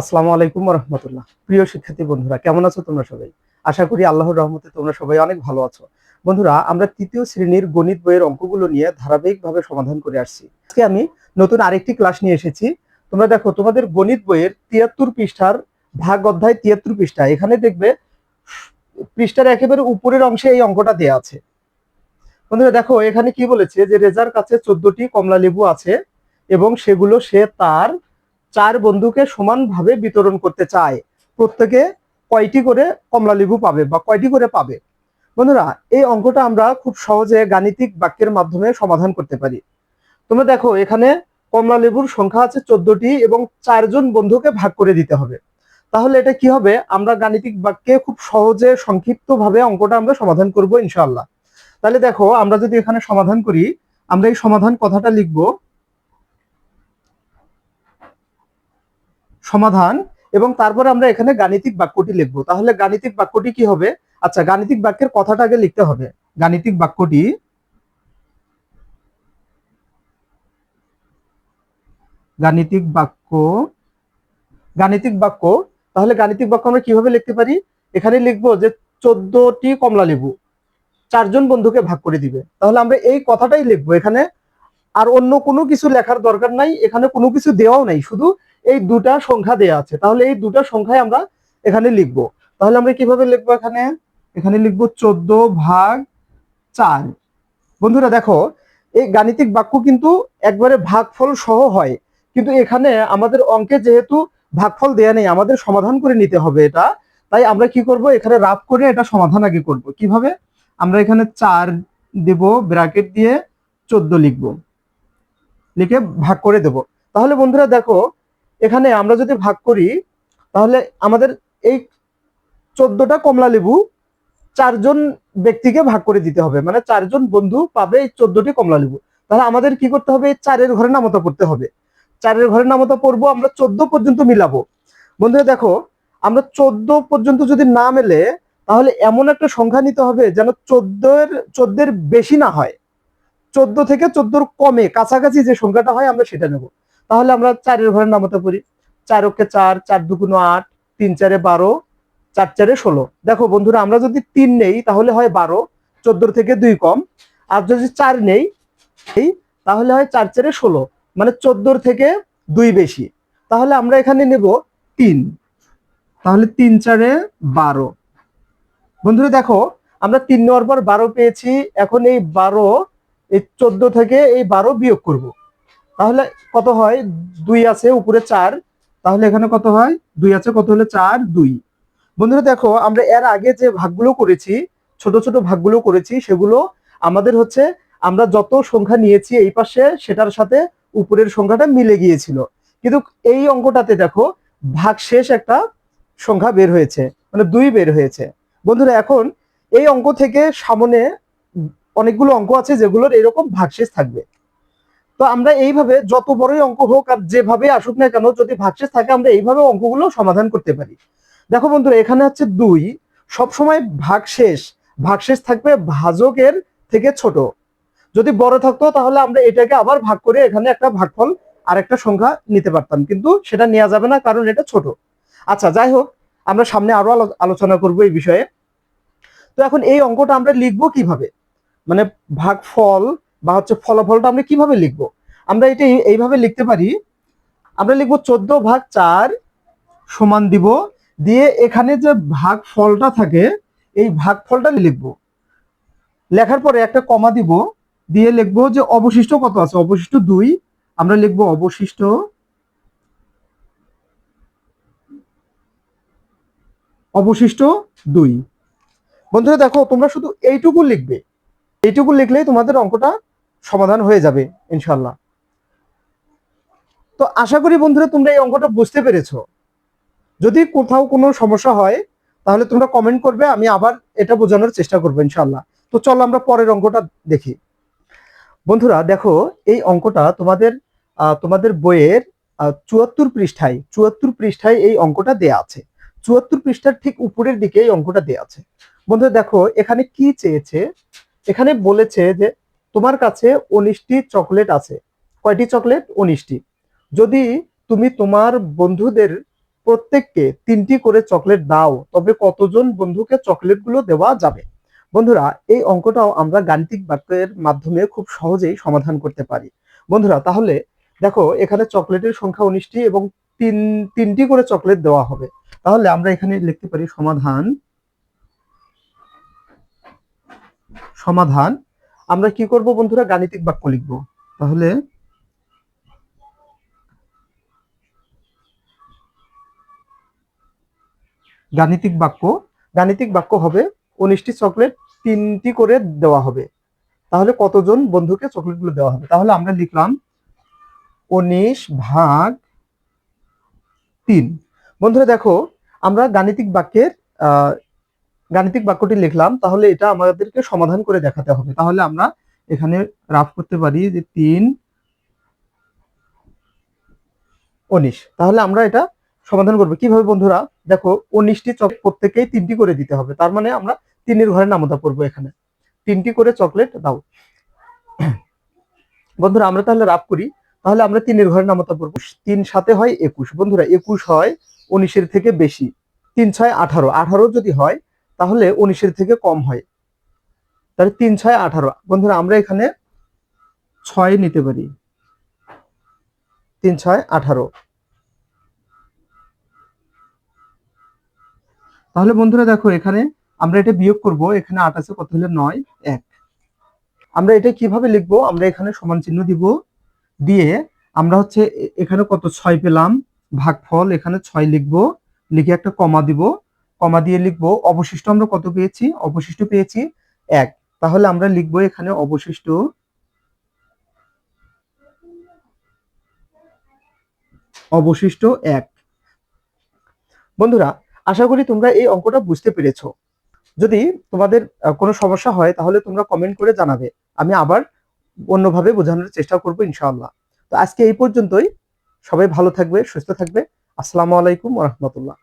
আসসালামু আলাইকুম রহমতুল্লাহ। প্রিয় শিক্ষার্থী বন্ধুরা, কেমন আছো তোমরা সবাই? আশা করি আল্লাহর রহমতে তোমরা সবাই অনেক ভালো আছো। বন্ধুরা, আমরা তৃতীয় শ্রেণির গণিত বইয়ের অঙ্কগুলো নিয়ে ধারাবাহিকভাবে সমাধান করে আসছি। আজকে আমি নতুন আরেকটি ক্লাস নিয়ে এসেছি। তোমরা দেখো, তোমাদের গণিত বইয়ের তিয়াত্তর পৃষ্ঠার ভাগ অধ্যায় তিয়াত্তর পৃষ্ঠা, এখানে দেখবে পৃষ্ঠার একেবারে উপরের অংশে এই অঙ্কটা দেয়া আছে। বন্ধুরা, দেখো, এখানে কি বলেছে যে রেজার কাছে চোদ্দটি কমলা লেবু আছে এবং সেগুলো সে তার চার বন্ধুকে সমানভাবে বিতরণ করতে চায়। প্রত্যেকে কয়টি করে কমলা লেবু পাবে বা কয়টি করে পাবে? বন্ধুরা, এই অঙ্কটা আমরা খুব সহজে গাণিতিক বাক্যের মাধ্যমে সমাধান করতে পারি। তোমরা দেখো, এখানে কমলা লেবুর সংখ্যা আছে চোদ্দটি এবং চারজন বন্ধুকে ভাগ করে দিতে হবে। তাহলে এটা কি হবে? আমরা গাণিতিক বাক্যে খুব সহজে সংক্ষিপ্ত ভাবে অঙ্কটা আমরা সমাধান করব ইনশাল্লাহ তাহলে দেখো, আমরা যদি এখানে সমাধান করি, আমরা এই সমাধান কথাটা লিখব সমাধান এবং তারপরে আমরা এখানে গাণিতিক বাক্যটি লিখব। তাহলে গাণিতিক বাক্যটি কি হবে? আচ্ছা গাণিতিক বাক্যের কথাটা আগে লিখতে হবে। গাণিতিক বাক্যটি গাণিতিক বাক্য গাণিতিক বাক্য। তাহলে গাণিতিক বাক্য আমরা কীভাবে লিখতে পারি? এখানে লিখব যে চোদ্দটি কমলা লেবু চারজন বন্ধুকে ভাগ করে দিবে। তাহলে আমরা এই কথাটাই লিখব। এখানে আর অন্য কোনো কিছু লেখার দরকার নাই, এখানে কোনো কিছু দেওয়াও নাই, শুধু এই দুটা সংখ্যা দেয়া আছে। তাহলে এই দুটা সংখ্যায় আমরা এখানে লিখব। তাহলে আমরা কীভাবে লিখব এখানে? এখানে লিখব চোদ্দ ভাগ চার। বন্ধুরা দেখো, এই গাণিতিক বাক্য কিন্তু একবারে ভাগফল সহ হয়। কিন্তু এখানে আমাদের অঙ্কে যেহেতু ভাগফল দেয়া নেই, আমাদের সমাধান করে নিতে হবে এটা। তাই আমরা কি করব? এখানে রাফ করে এটা সমাধান আগে করব। কীভাবে? আমরা এখানে চার দেব, ব্র্যাকেট দিয়ে চোদ্দ লিখব। লিখে ভাগ করে দেব। তাহলে বন্ধুরা দেখো এখানে আমরা যদি ভাগ করি, তাহলে আমাদের এই চোদ্দটা কমলা লেবু চারজন ব্যক্তিকে ভাগ করে দিতে হবে। মানে চারজন বন্ধু পাবে এই চোদ্দটি কমলা লেবু। তাহলে আমাদের কি করতে হবে? চারের ঘরে নামতা পড়তে হবে। চারের ঘরে নামতা পড়ব, আমরা চোদ্দ পর্যন্ত মিলাবো। বন্ধুরা দেখো, আমরা চোদ্দ পর্যন্ত যদি না মেলে, তাহলে এমন একটা সংখ্যা নিতে হবে যেন চোদ্দের চোদ্দের বেশি না হয়। চোদ্দ থেকে চোদ্দোর কমে, কাছাকাছি যে সংখ্যাটা হয়, আমরা সেটা নেব। তাহলে আমরা চারের ঘরের নামতা পারি চার ওকে চার চার দুগুণ আট, তিন চারে বারো, চার চারে ষোলো। দেখো বন্ধুরা, আমরা যদি তিন নেই, তাহলে হয় বারো চোদ্দোর থেকে দুই কম। আর যদি চার নেই, তাহলে হয় চার চারে ষোলো। মানে চোদ্দোর থেকে দুই বেশি। তাহলে আমরা এখানে নেব তিন। তাহলে তিন চারে বারো। বন্ধুরা, দেখো, আমরা তিন নেওয়ার পর বারো পেয়েছি। এখন এই বারো, এই চোদ্দ থেকে এই বারো বিয়োগ করব। তাহলে কত হয়? দুই আছে উপরে চার। তাহলে এখানে কত হয়? দুই আছে, কত হলে চার? দুই। বন্ধুরা দেখো, আমরা এর আগে যে ভাগগুলো করেছি, ছোট ছোট ভাগগুলো করেছি, সেগুলো আমাদের হচ্ছে আমরা যত সংখ্যা নিয়েছি এই পাশে, সেটার সাথে উপরের সংখ্যাটা মিলে গিয়েছিল। কিন্তু এই অঙ্কটাতে দেখো, ভাগ শেষ একটা সংখ্যা বের হয়েছে মানে দুই বের হয়েছে। বন্ধুরা, এখন এই অঙ্ক থেকে সামনে অনেকগুলো অঙ্ক আছে যেগুলোর এরকম ভাগশেষ থাকবে। তো আমরা এইভাবে যত বড়ই অঙ্ক হোক আর যেভাবে আসুক না কেন, যদি ভাগশেষ থাকে, আমরা এইভাবে অঙ্কগুলো সমাধান করতে পারি। দেখো বন্ধুরা, এখানে হচ্ছে দুই। সবসময় ভাগশেষ ভাগশেষ থাকবে ভাজকের থেকে ছোট। যদি বড় থাকতো, তাহলে আমরা এটাকে আবার ভাগ করে এখানে একটা ভাগফল আর একটা সংখ্যা নিতে পারতাম। কিন্তু সেটা নেওয়া যাবে না, কারণ এটা ছোট। আচ্ছা যাই হোক, আমরা সামনে আরও আলো- আলোচনা করব এই বিষয়ে। তো এখন এই অঙ্কটা আমরা লিখব কীভাবে? মানে ভাগফল বা হচ্ছে ফলাফলটা আমরা কীভাবে লিখব? আমরা এটা এইভাবে লিখতে পারি, আমরা লিখব চোদ্দ ভাগ চার সমান দিব, দিয়ে এখানে যে ভাগ ফলটা থাকে, এই ভাগ ফলটা লিখব। লেখার পরে একটা কমা দিব, দিয়ে লিখব যে অবশিষ্ট কত আছে? অবশিষ্ট দুই, আমরা লিখব অবশিষ্ট অবশিষ্ট দুই। বন্ধুরা দেখো, তোমরা শুধু এইটুকু লিখবে। এইটুকু লিখলেই তোমাদের অঙ্কটা সমাধান হয়ে যাবে ইনশাল্লাহ তো আশা করি বন্ধুরা তোমরা এই অঙ্কটা বুঝতে পেরেছ। যদি কোথাও কোনো সমস্যা হয়, তাহলে তোমরা কমেন্ট করবে, আমি আবার এটা বোঝানোর চেষ্টা করব ইনশাল্লাহ তো চলো আমরা পরের অঙ্কটা দেখি। বন্ধুরা, দেখো, এই অঙ্কটা তোমাদের তোমাদের বইয়ের চুয়াত্তর পৃষ্ঠায় চুয়াত্তর পৃষ্ঠায় এই অঙ্কটা দেয়া আছে। চুয়াত্তর পৃষ্ঠার ঠিক উপরের দিকে এই অঙ্কটা দেয়া আছে। বন্ধুরা, দেখো, এখানে কি চেয়েছে? এখানে বলেছে যে তোমার কাছে উনিশটি চকলেট আছে। কয়টি চকলেট? উনিশটি। যদি তুমি তোমার বন্ধুদের প্রত্যেককে তিনটি করে চকলেট দাও, তবে কতজন বন্ধুকে চকলেটগুলো দেওয়া যাবে? বন্ধুরা, এই অঙ্কটাও আমরা গাণিতিক বাক্যের মাধ্যমে খুব সহজেই সমাধান করতে পারি। বন্ধুরা, তাহলে দেখো, এখানে চকলেটের সংখ্যা উনিশটি এবং তিন, তিনটি করে চকলেট দেওয়া হবে। তাহলে আমরা এখানে লিখতে পারি সমাধান সমাধান আমরা কি করব বন্ধুরা? গাণিতিক বাক্য লিখব। তাহলে গাণিতিক বাক্য গাণিতিক বাক্য হবে উনিশটি চকলেট তিনটি করে দেওয়া হবে। তাহলে কতজন বন্ধুকে চকলেটগুলো দেওয়া হবে? তাহলে আমরা লিখলাম উনিশ ভাগ তিন। বন্ধুরা দেখো, আমরা গাণিতিক বাক্যের গাণিতিক বাক্যটি লিখলাম, তাহলে এটা আমাদেরকে সমাধান করে দেখাতে হবে। তাহলে আমরা এখানে রাফ করতে পারি যে তিন উনিশ। তাহলে আমরা এটা সমাধান করব। কীভাবে বন্ধুরা? দেখো, উনিশটি চক প্রত্যেকেই তিনটি করে দিতে হবে। তার মানে আমরা তিনের ঘরে নামতা পড়ব এখানে। তিনটি করে চকলেট দাও। বন্ধুরা, আমরা তাহলে রাফ করি। তাহলে আমরা তিনের ঘরে নামতা পড়ব। তিন সাথে হয় একুশ। বন্ধুরা, একুশ হয় উনিশের থেকে বেশি। তিন ছয় আঠারো। আঠারো যদি হয় তাহলে উনিশের থেকে কম হয়। তাহলে তিন ছয় আঠারো। বন্ধুরা, আমরা এখানে ছয় নিতে পারি। তিন ছয় আঠারো। তাহলে বন্ধুরা দেখো, এখানে আমরা এটা বিয়োগ করব। এখানে আট আছে কত হলে নয়? এক। আমরা এটা কীভাবে লিখব? আমরা এখানে সমান চিহ্ন দিব। দিয়ে আমরা হচ্ছে এখানে কত ছয় পেলাম? ভাগফল এখানে ছয় লিখব। লিখে একটা কমা দিব। কমা দিয়ে লিখব, অবশিষ্ট আমরা কত পেয়েছি? অবশিষ্ট পেয়েছি এক। তাহলে আমরা লিখব এখানে অবশিষ্ট অবশিষ্ট এক। বন্ধুরা, আশা করি তোমরা এই অঙ্কটা বুঝতে পেরেছ। যদি তোমাদের কোনো সমস্যা হয়, তাহলে তোমরা কমেন্ট করে জানাবে। আমি আবার অন্যভাবে বোঝানোর চেষ্টা করব ইনশাআল্লাহ। তো আজকে এই পর্যন্তই। সবাই ভালো থাকবে, সুস্থ থাকবে। আসসালামু আলাইকুম রহমতুল্লাহ।